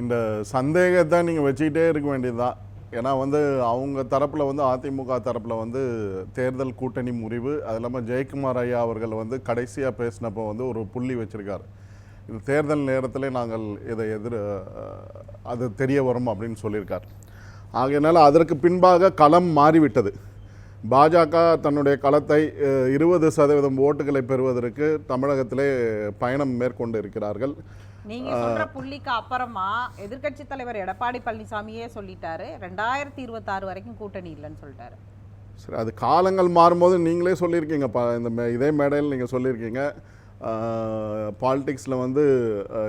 இந்த சந்தேகத்தை நீங்கள் வச்சுக்கிட்டே இருக்க வேண்டியதுதான். ஏன்னா வந்து அவங்க தரப்பில் வந்து அதிமுக தரப்பில் வந்து தேர்தல் கூட்டணி முறிவு அது இல்லாமல் ஜெயக்குமார் ஐயா அவர்கள் வந்து கடைசியாக பேசினப்போ வந்து ஒரு புள்ளி வச்சிருக்காரு. இது தேர்தல் நேரத்தில் நாங்கள் இதை எதிர் அது தெரிய வரும் அப்படின்னு சொல்லியிருக்கார். ஆகையினால அதற்கு பின்பாக களம் மாறிவிட்டது. பாஜக தன்னுடைய களத்தை இருபது சதவீதம் ஓட்டுகளை பெறுவதற்கு தமிழகத்திலே பயணம் மேற்கொண்டு இருக்கிறார்கள். நீங்க சொல்ற புள்ளிக்கு அப்புறமா எதிர்க்கட்சி தலைவர் எடப்பாடி பழனிசாமியே சொல்லிட்டாரு. ரெண்டாயிரத்தி இருபத்தாறு வரைக்கும் கூட்டணி இல்லைன்னு சொல்லிட்டாரு. சரி அது காலங்கள் மாறும்போது நீங்களே சொல்லியிருக்கீங்க ப இந்த மே- இதே மேடையில் நீங்கள் சொல்லியிருக்கீங்க. பாலிடிக்ஸில் வந்து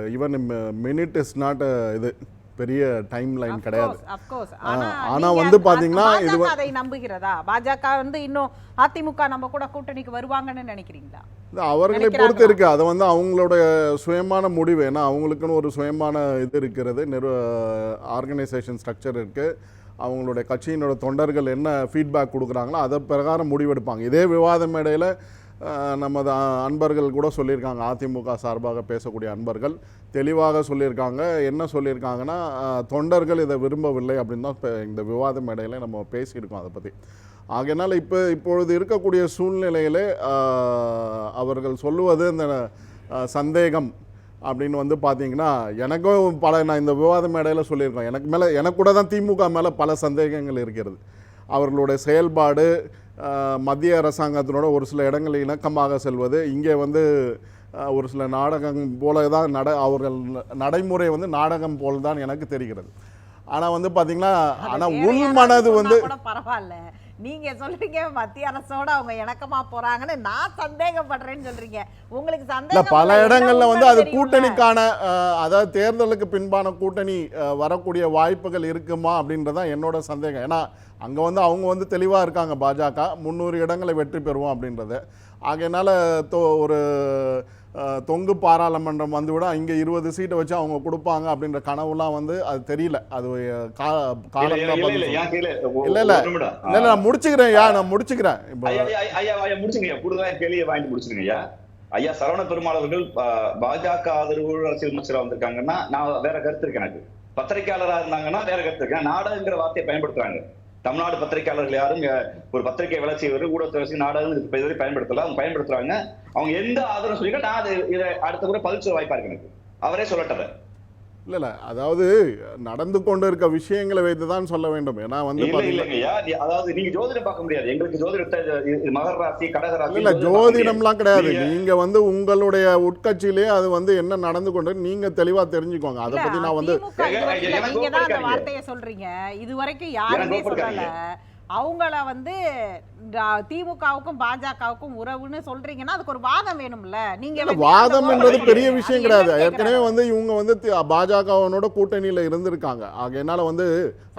ஈவன் மினிட் இஸ் நாட் இது பெரிய டைம் லைன் கிடையாது. ஆனா வந்து பாத்தீங்கன்னா இது அதை நம்புகிறதா? பாஜக வந்து இன்னும் அதிமுக நம்ம கூட கூட்டணிக்கு வருவாங்கன்னு நினைக்கிறீங்களா? அவர்களை பொறுத்து இருக்கு அது வந்து அவங்களோட சுயமான முடிவு. ஏன்னா அவங்களுக்குன்னு ஒரு சுயமான இது இருக்கிறது. நிறு ஆர்கனைசேஷன் ஸ்ட்ரக்சர் இருக்கு. அவங்களுடைய கட்சியினோட தொண்டர்கள் என்ன ஃபீட்பேக் கொடுக்குறாங்களோ அதை பிரகாரம் முடிவெடுப்பாங்க. இதே விவாத மேடையில் நமது அன்பர்கள் கூட சொல்லியிருக்காங்க. அதிமுக சார்பாக பேசக்கூடிய அன்பர்கள் தெளிவாக சொல்லியிருக்காங்க. என்ன சொல்லியிருக்காங்கன்னா தொண்டர்கள் இதை விரும்பவில்லை அப்படின்னு தான் இப்ப இந்த விவாத மேடையில் நம்ம பேசியிருக்கோம் அதை பற்றி ஆகையினால் இப்போ இப்பொழுது இருக்கக்கூடிய சூழ்நிலையிலே அவர்கள் சொல்லுவது இந்த சந்தேகம் அப்படின்னு வந்து பார்த்தீங்கன்னா எனக்கும் பல நான் இந்த விவாத மேடையில் சொல்லியிருக்கேன். எனக்கு மேலே எனக்கு கூட தான் திமுக மேலே பல சந்தேகங்கள் இருக்கிறது. அவர்களுடைய செயல்பாடு மத்திய அரசாங்கத்தினோட ஒரு சில இடங்களில் இணக்கமாக செல்வது இங்கே வந்து ஒரு சில நாடகம் போல தான் நட அவர்கள் நடைமுறை வந்து நாடகம் போல் தான் எனக்கு தெரிகிறது. ஆனால் வந்து பார்த்தீங்கன்னா ஆனால் உள் மனது வந்து பரவாயில்ல. நீங்க சொல்றீங்க மத்திய அரசோட அவங்க இணக்கமா போறாங்கன்னு நான் சந்தேகப்படுறேன்னு சொல்றீங்க. உங்களுக்கு சந்தேகம் பல இடங்கள்ல வந்து அது? கூட்டணிக்கான அதாவது தேர்தலுக்கு பின்பான கூட்டணி வரக்கூடிய வாய்ப்புகள் இருக்குமா அப்படின்றதான் என்னோட சந்தேகம். ஏன்னா அங்க வந்து அவங்க வந்து தெளிவா இருக்காங்க பாஜக. முந்நூறு இடங்களை வெற்றி பெறுவோம் அப்படின்றது. ஆகையினால தொ ஒரு தொங்கு பாராளுமன்றம் வந்து விட இங்க இருபது சீட்டை வச்சு அவங்க கொடுப்பாங்க அப்படின்ற கனவுலாம் வந்து அது தெரியல. அது இல்ல, இல்ல, இல்ல, நான் முடிச்சுக்கிறேன் யா நான் முடிச்சுக்கிறேன். இப்போ ஐயா, சரவண பெருமாள் அவர்கள் பா- பாஜக ஆதரவு அரசியல் அமைச்சரா வந்திருக்காங்கன்னா நான் வேற கருத்து இருக்கு எனக்கு. பத்திரிகையாளரா இருந்தாங்கன்னா வேற கருத்து இருக்கு நாடகங்கிற வார்த்தையை பயன்படுத்துறாங்க. தமிழ்நாடு பத்திரிகையாளர்கள் யாரும் ஒரு பத்திரிகை வேலை செய்வது ஊடகத்தை வச்சு நாடகம் இதுக்கு இதுவரை பயன்படுத்தல. அவங்க பயன்படுத்துறாங்க. அவங்க எந்த ஆதரவு சொல்லிக்க நான் அது இதை அடுத்த கூட பதில் வாய்ப்பா இருக்கு எனக்கு. அவரே சொல்லட்டவர். இல்ல இல்ல அதாவது நடந்து கொண்டு இருக்க விஷயங்களை வைத்து தான் சொல்ல வேண்டும் ஏன்னா வந்து அதாவது நீங்க ஜோதிடம் பார்க்க முடியாது எங்களுக்கு ஜோதிடத்தை மகர ராசி கடக ராசி இல்ல. ஜோதிடம்லாம் கிடையாது நீங்க- வந்து உங்களுடைய உட்கட்சியிலேயே அது வந்து என்ன நடந்து கொண்டு நீங்க தெளிவா தெரிஞ்சுக்கோங்க அதை பத்தி நான் வந்து நீங்க தான் அந்த. வார்த்தையை சொல்றீங்க இது வரைக்கும் யாருமே சொல்லல. அவங்கள வந்து திமுகவுக்கும் பாஜகவுக்கும் உறவுன்னு சொல்றீங்கன்னா அதுக்கு ஒரு வாதம் வேணும்ல. நீங்க வாதம் வாதம் பெரிய. விஷயம் கிடையாது. ஏற்கனவே. வந்து இவங்க வந்து பாஜகவனோட கூட்டணியில இருந்திருக்காங்க. ஆகையினால வந்து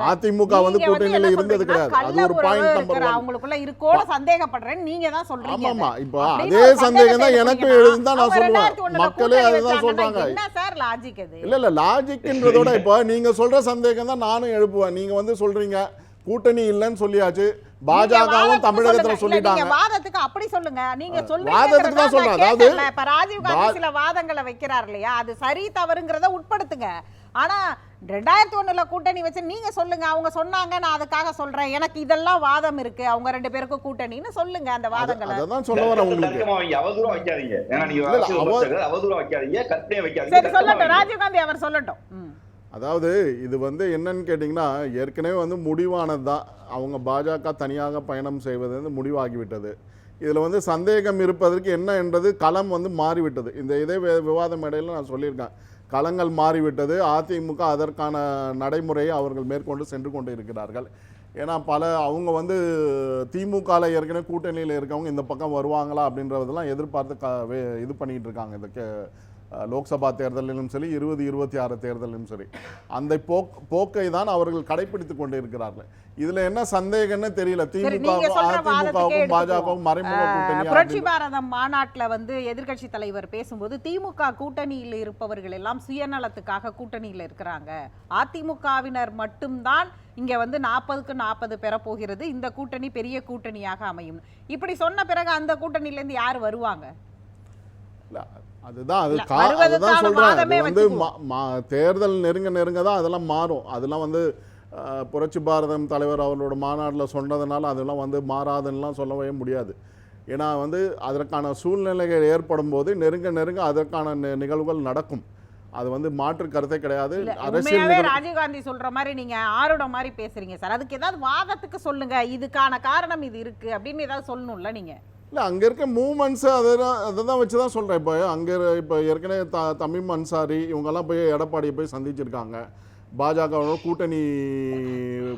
அதிமுக வந்து கூட்டணியில இருந்தது கிடையாது. அது ஒரு பாயிண்ட் நம்பர் அவங்களுக்குள்ள இருக்கோன்னு சந்தேகப்படுறேன்னு நீங்க தான் சொல்றீங்க அதை. இப்போ அதே சந்தேகம் தான் எழுப்புனீங்கன்னா, எழுதுதான் நான் 2001 மக்களே அதுதான் சொல்றாங்க. என்ன சார் லாஜிக் அது இல்ல இல்ல லாஜிக்ன்றதோட இப்போ நீங்க சொல்ற சந்தேகம் தான் நானும் எழுப்புவேன். நீங்க வந்து சொல்றீங்க. கூட்டணி இல்லைன்னு சொல்லியாச்சு. பாஜகவும் தமிழகத்துல சொல்லிட்டாங்க. நீங்க வாதத்துக்கு அப்படி சொல்லுங்க. நீங்க சொல்றீங்க வாதத்துக்கு தான் சொல்றேன். அதாவது இப்ப ராஜீவ் காந்தி சில வாதங்களை வைக்கிறார் இல்லையா? அது சரி தவறுங்கிறத உட்படுத்துங்க. ஆனா ரெண்டாயிரத்தி ஒண்ணுல கூட்டணி வச்சு நீங்க சொல்லுங்க. அவங்க சொன்னாங்க நான் அதுக்காக சொல்றேன். எனக்கு இதெல்லாம் வாதம் இருக்கு. அவங்க ரெண்டு பேருக்கும் கூட்டணின்னு சொல்லுங்க அந்த வாதங்களை. அதை தான் சொல்ல வரேன் உங்களுக்கு. தர்க்கமா வைங்க. அவதூறா வைக்காதீங்க. ஏன்னா நீங்க இல்ல, இல்ல, அரசியல் அவ- விமர்சகர், அவதூறா வைக்காதீங்க. கற்பனையா வைக்காதீங்க சரி சொல்லட்டும். ராஜீவ் காந்தி அவர் சொல்லட்டும். அதாவது இது வந்து என்னன்னு கேட்டிங்கன்னா ஏற்கனவே வந்து முடிவானது தான் அவங்க பாஜக தனியாக பயணம் செய்வது வந்து முடிவாகிவிட்டது. இதில் வந்து சந்தேகம் இருப்பதற்கு என்ன என்றது களம் வந்து மாறிவிட்டது. இந்த இதே விவாத மேடையில் நான் சொல்லியிருக்கேன். களங்கள் மாறிவிட்டது. அதிமுக அதற்கான நடைமுறையை அவர்கள் மேற்கொண்டு சென்று கொண்டு இருக்கிறார்கள் ஏன்னா பல அவங்க வந்து திமுகவில் ஏற்கனவே கூட்டணியில் இருக்கவங்க இந்த பக்கம் வருவாங்களா அப்படின்றதெல்லாம் எதிர்பார்த்து க வே- இது பண்ணிகிட்டு இருக்காங்க. இந்த லோக்சபா தேர்தலிலும் சரி இருபது இருபத்தி ஆறு தேர்தலிலும் சரி அந்த போக் போக்கை தான் அவர்கள் கடைபிடித்து கொண்டு இருக்கிறார்கள் இதுல என்ன சந்தேகம்னு தெரியல. வாதத்துக்கே அதிமுகவும் பாஜகவும் மறைமுக கூட்டணி புரட்சி பாரதம் மாநாட்டுல வந்து எதிர்க்கட்சி தலைவர் பேசும்போது திமுக கூட்டணியில் இருப்பவர்கள் எல்லாம் சுயநலத்துக்காக கூட்டணியில் இருக்கிறாங்க. அதிமுகவினர் மட்டும்தான் இங்க வந்து நாற்பதுக்கு நாற்பது பெற போகிறது. இந்த கூட்டணி பெரிய கூட்டணியாக அமையும். இப்படி சொன்ன பிறகு அந்த கூட்டணியில இருந்து யார் வருவாங்க? அதுதான் அது அதுதான் அது வந்து தேர்தல் நெருங்க நெருங்க தான் அதெல்லாம் மாறும். அதெல்லாம் வந்து புரட்சி பாரதம் தலைவர் அவரோட மாநாட்டில் சொன்னதுனால அதெல்லாம் வந்து மாறாதுன்னெலாம் சொல்லவே முடியாது. ஏன்னா வந்து அதற்கான சூழ்நிலைகள் ஏற்படும் போது நெருங்க நெருங்க அதற்கான நிகழ்வுகள் நடக்கும். அது வந்து மாற்று கருத்தே கிடையாது. அரசியல் ராஜீவ்காந்தி சொல்ற மாதிரி நீங்க ஆரோட மாதிரி பேசுறீங்க சார். அதுக்கு ஏதாவது வாதத்துக்கு சொல்லுங்க. இதுக்கான காரணம் இது இருக்கு அப்படின்னு ஏதாவது சொல்லணும்ல நீங்க? இல்லை அங்கே இருக்க மூமெண்ட்ஸு அதை தான் அதை தான் வச்சு தான் சொல்கிறேன் இப்போ அங்கே இப்போ ஏற்கனவே த தமிம் அன்சாரி இவங்கெல்லாம் போய் எடப்பாடியை போய் சந்திச்சிருக்காங்க. பாஜகவோட கூட்டணி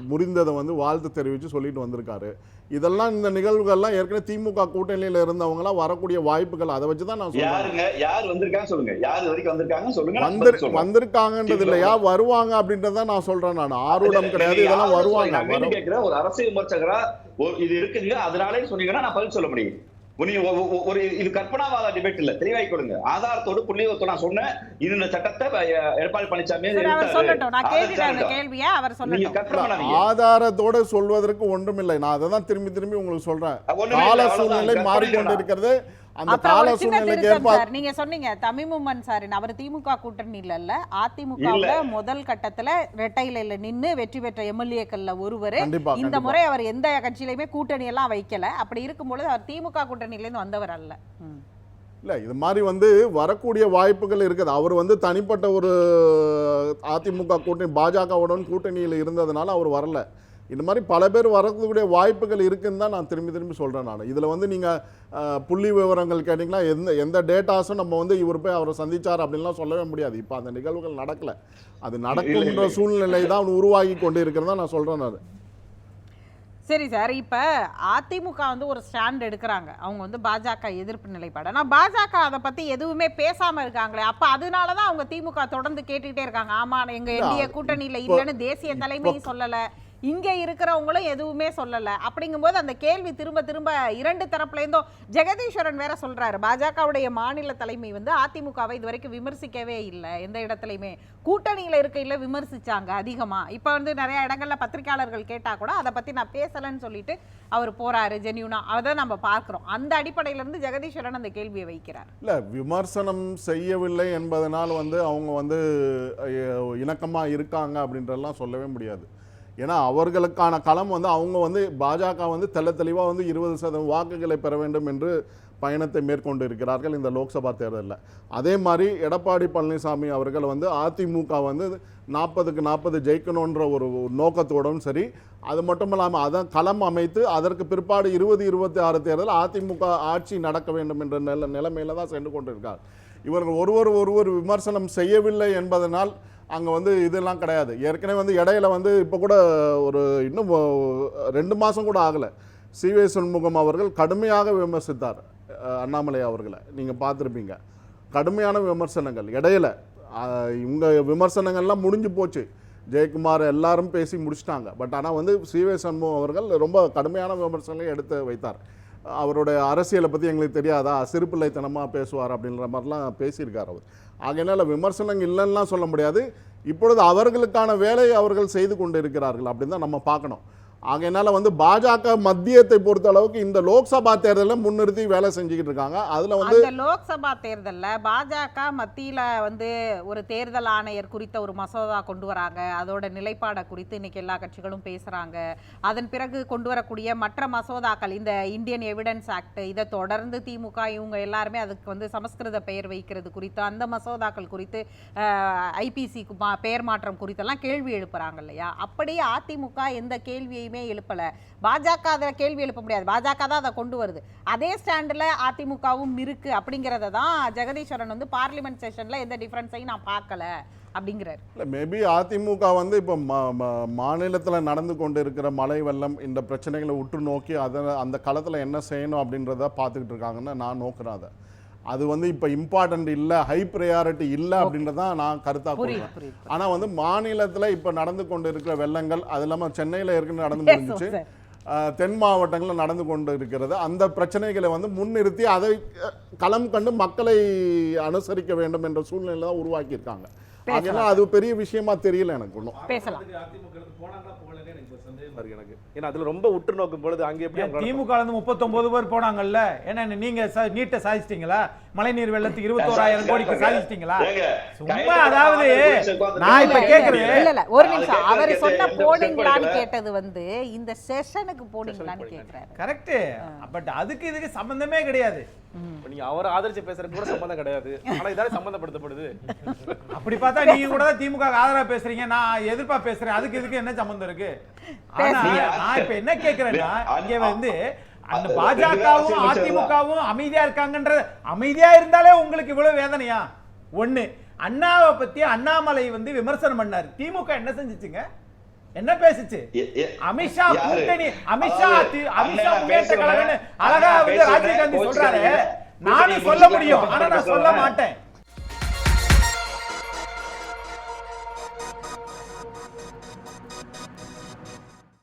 முறிந்ததை வந்து வாழ்த்து தெரிவித்து சொல்லிட்டு வந்திருக்காரு. இதெல்லாம் இந்த நிகழ்வுகள்லாம் ஏற்கனவே திமுக கூட்டணியில் இருந்தவங்கலாம் வரக்கூடிய வாய்ப்புகள் அதை வச்சு தான் நான் சொல்றேன். யார் வந்திருக்காங்க சொல்லுங்க. யார் வரைக்கும் வந்திருக்காங்க சொல்லுங்க வந்து. வந்திருக்காங்கன்றது இல்லையா வருவாங்க அப்படின்றத நான் சொல்றேன் நான். இல்ல, கிடையாது. இதெல்லாம் வருவாங்க. ஒரு அரசியல் விமர்சகரா இது இருக்குங்க அதனாலே சொன்னீங்கன்னா நான் பதில் சொல்ல முடியும். ஒரு இது கற்பனாவாத டிபேட் இல்ல. தெளிவாய் கொடுங்க. ஆதாரத்தோடு புள்ளிவத்தோடு நான் சொன்னேன். இது இந்த சட்டத்தை எடப்பாடி பழனிசாமி. ஆதாரத்தோட சொல்வதற்கு ஒன்றுமில்லை. நான் அதை தான் திரும்பி திரும்பி உங்களுக்கு சொல்றேன். கால. சூழ்நிலை மாறிக்கொண்டு. இருக்கிறது. அந்த கால சூழ்நிலைக்கு ஏற்ப நீங்க சொன்னீங்க தமிமுமன் சார் அவர் திமுக கூட்டணியில இல்ல அதிமுகவுல முதல் கட்டத்துல ரெட்டையில நின்னு வெற்றி பெற்ற எம்எல்ஏக்கள்ல ஒருவர். இந்த. முறை அவர் எந்த கட்சியிலுமே கூட்டணி எல்லாம் வைக்கல. அப்படி இருக்கும்பொழுது அவர் திமுக கூட்டணியில இருந்து வந்தவர் அல்ல. இல்ல இது மாதிரி வந்து வரக்கூடிய வாய்ப்புகள் இருக்குது. அவர் வந்து தனிப்பட்ட ஒரு அதிமுக கூட்டணி பாஜகவுடன் கூட்டணியில் இருந்ததுனால அவர் வரல. இந்த மாதிரி பல பேர் வரக்கூடிய வாய்ப்புகள் இருக்குன்னு தான் நான் திரும்பி திரும்பி சொல்றேன் நான். இதுல வந்து நீங்க அஹ், புள்ளி விவரங்கள் கேட்டிங்கன்னா எந்த எந்த டேட்டாஸும் நம்ம வந்து இவர் போய் அவரை சந்திச்சார் அப்படின்லாம் சொல்லவே முடியாது. இப்போ அந்த நிகழ்வுகள் நடக்கல. அது நடக்கும்ன்ற இல்லை. சூழ்நிலை தான் உருவாகி கொண்டு இருக்கிறதா நான் சொல்றேன் நான். சரி சார் இப்ப அதிமுக வந்து ஒரு ஸ்டாண்ட் எடுக்கிறாங்க. அவங்க வந்து பாஜக எதிர்ப்பு நிலைப்பாடு. ஆனா பாஜக அதை பத்தி எதுவுமே பேசாம இருக்காங்களே. அப்ப அதனால தான் அவங்க திமுக தொடர்ந்து கேட்டுக்கிட்டே இருக்காங்க. ஆமா எங்க இல்ல, என்டிஏ கூட்டணியில இல்லைன்னு தேசிய தலைமையும் சொல்லல. இங்கே இருக்கிறவங்களும் எதுவுமே சொல்லலை. அப்படிங்கும்போது அந்த கேள்வி திரும்ப திரும்ப இரண்டு தரப்புலேருந்தும் ஜெகதீஸ்வரன் வேற சொல்கிறாரு பாஜகவுடைய மாநில தலைமை வந்து அதிமுகவை இது வரைக்கும் விமர்சிக்கவே இல்லை. எந்த இடத்துலையுமே. கூட்டணியில் இருக்கையில் விமர்சித்தாங்க அதிகமாக இப்போ வந்து நிறைய இடங்களில் பத்திரிக்கையாளர்கள் கேட்டால் கூட அதை பற்றி நான் பேசலைன்னு சொல்லிட்டு அவர் போகிறாரு ஜென்யூனா அதை நம்ம பார்க்குறோம். அந்த அடிப்படையிலேருந்து ஜெகதீஸ்வரன் அந்த கேள்வியை வைக்கிறார். இல்லை விமர்சனம் செய்யவில்லை என்பதனால் வந்து அவங்க வந்து இணக்கமாக இருக்காங்க அப்படின்றதெல்லாம் சொல்லவே முடியாது. ஏன்னா அவர்களுக்கான களம் வந்து அவங்க வந்து பாஜக வந்து தெள்ள தெளிவாக வந்து இருபது சதவீதம் வாக்குகளை பெற வேண்டும் என்று பயணத்தை மேற்கொண்டு இருக்கிறார்கள் இந்த லோக்சபா தேர்தலில். அதே மாதிரி எடப்பாடி பழனிசாமி அவர்கள் வந்து அதிமுக வந்து நாற்பதுக்கு நாற்பது ஜெயிக்கணுன்ற ஒரு நோக்கத்தோடும் சரி அது மட்டும் இல்லாமல் அதான் களம் அமைத்து அதற்கு பிற்பாடு இருபது இருபத்தி ஆறு தேர்தல் அதிமுக ஆட்சி நடக்க வேண்டும் என்ற நில நிலைமையில தான் சென்று கொண்டிருக்கார். இவர்கள் ஒருவர் ஒருவர் விமர்சனம் செய்யவில்லை என்பதனால் அங்கே வந்து இதெல்லாம் கிடையாது. ஏற்கனவே வந்து இடையில வந்து இப்போ கூட ஒரு இன்னும் ரெண்டு மாதம் கூட ஆகலை. சிவே சண்முகம் அவர்கள் கடுமையாக விமர்சித்தார் அண்ணாமலை அவர்களை. நீங்கள் பார்த்துருப்பீங்க. கடுமையான விமர்சனங்கள். இடையில இவங்க விமர்சனங்கள்லாம் முடிஞ்சு போச்சு. ஜெயக்குமார் எல்லாரும் பேசி முடிச்சிட்டாங்க. பட் ஆனால் வந்து சிவே சண்முகம் அவர்கள் ரொம்ப கடுமையான விமர்சனங்களை எடுத்து வைத்தார். அவருடைய அரசியலை பற்றி எங்களுக்கு தெரியாதா? சிறுபிள்ளைத்தனமாக பேசுவார் அப்படின்ற மாதிரிலாம் பேசியிருக்கார் அவர். ஆகையினால் விமர்சனம் இல்லைன்னா சொல்ல முடியாது. இப்பொழுது அவர்களுக்கான வேலையை அவர்கள் செய்து கொண்டு இருக்கிறார்கள் அப்படின்னு தான் நம்ம பார்க்கணும். ஆகையினால வந்து பாஜக மத்தியத்தை பொறுத்த அளவுக்கு இந்த லோக்சபா தேர்தலில் முன்னிறுத்தி வேலை செஞ்சுக்கிட்டு இருக்காங்க. அதில் வந்து அந்த லோக்சபா தேர்தலில் பாஜக மத்தியில் வந்து ஒரு தேர்தல் ஆணையர் குறித்த ஒரு மசோதா கொண்டு வராங்க. அதோட நிலைப்பாடை குறித்து இன்னைக்கு எல்லா கட்சிகளும் பேசுகிறாங்க அதன் பிறகு கொண்டு வரக்கூடிய மற்ற மசோதாக்கள் இந்த இந்தியன் எவிடன்ஸ் ஆக்ட் இதை தொடர்ந்து திமுக இவங்க எல்லாருமே அதுக்கு வந்து சமஸ்கிருத பெயர் வைக்கிறது குறித்து அந்த மசோதாக்கள் குறித்து ஐபிசி பெயர் மாற்றம் குறித்தெல்லாம் கேள்வி எழுப்புறாங்க இல்லையா? அப்படி அதிமுக எந்த கேள்வியுமே எழுப்பலை. பாஜக அதில் கேள்வி எழுப்ப முடியாது. பாஜக தான் அதை கொண்டு வருது. அதே ஸ்டாண்டில் அதிமுகவும் இருக்கு அப்படிங்கிறத தான் ஜெகதீஸ்வரன் வந்து பார்லிமெண்ட் செஷனில் எந்த டிஃப்ரென்ஸையும் நான் பார்க்கல அப்படிங்கிறாரு. இல்லை மேபி அதிமுக வந்து இப்போ மாநிலத்தில் நடந்து கொண்டு இருக்கிற மழை வெள்ளம் இந்த பிரச்சனைகளை உற்று நோக்கி அதை அந்த களத்தில் என்ன செய்யணும் அப்படின்றத பார்த்துக்கிட்டு இருக்காங்கன்னு நான் நோக்குறேன் அதை. அது வந்து இப்போ இம்பார்ட்டன்ட் இல்லை ஹை ப்ரையாரிட்டி இல்லை அப்படின்றதான் நான் கருத்தாக புரியுது ஆனால் வந்து மாநிலத்தில் இப்போ நடந்து கொண்டு இருக்கிற வெள்ளங்கள் அது இல்லாமல் சென்னையில் ஏற்கனவே நடந்து முடிஞ்சிச்சு. தென் மாவட்டங்களில் நடந்து கொண்டு இருக்கிறது அந்த பிரச்சனைகளை வந்து முன்னிறுத்தி அதை களம் கண்டு மக்களை அனுசரிக்க வேண்டும் என்ற சூழ்நிலை தான் உருவாக்கியிருக்காங்க. அதெல்லாம் அது பெரிய விஷயமா தெரியல எனக்கு ஒன்றும் ஆச்சரியமா இருக்கு எனக்கு. ஏன்னா அதுல ரொம்ப உற்று நோக்கும் பொழுது அங்க எப்படி திமுக இருந்து முப்பத்தொன்பது பேர் போனாங்கல்ல? என்ன நீங்க நீட்டை சாதிச்சிட்டீங்களா? மழைநீர் வெள்ளத்துக்கு இருபத்தோராயிரம் கோடிக்கு சாதிச்சிட்டீங்களா? சும்மா அதாவது நான் இப்ப இல்ல, கேக்குறது இல்ல இல்ல ஒரு நிமிஷம். அவர் சொன்ன போனீங்களான்னு. கேட்டது வந்து இந்த செஷனுக்கு போனீங்களான்னு கேக்குறாரு. கரெக்ட் பட் அதுக்கு இதுக்கு சம்பந்தமே கிடையாது. நீங்க அவரை ஆதரிச்சு பேசுறது கூட சம்பந்தம் கிடையாது. ஆனா இதால சம்பந்தப்படுத்தப்படுது. அப்படி பார்த்தா நீங்க கூட தான் திமுக ஆதரவா பேசுறீங்க. நான் எதிர்ப்பா பேசுறேன். அதுக்கு இதுக்கு என்ன சம்பந்தம் இருக்கு? ஆனா. நான் இப்ப என்ன கேக்குறேன்னா இங்க வந்து அந்த பாஜகவும் அதிமுகவும் அமைதியா இருக்காங்கன்ற அமைதியா இருந்தாலே உங்களுக்கு இவ்வளவு வேதனையா? ஒண்ணு அண்ணாவை பத்தி அண்ணாமலை வந்து விமர்சனம் பண்ணாரு. திமுக என்ன செஞ்சுச்சுங்க? என்ன பேசுச்சு? அமித்ஷா? கூட்டணி அமித்ஷா அமித்ஷா முன்னேற்ற அழகா வந்து. ராஜீவ் காந்தி. சொல்றாரு. நானும் சொல்ல முடியும். ஆனா நான் சொல்ல மாட்டேன்.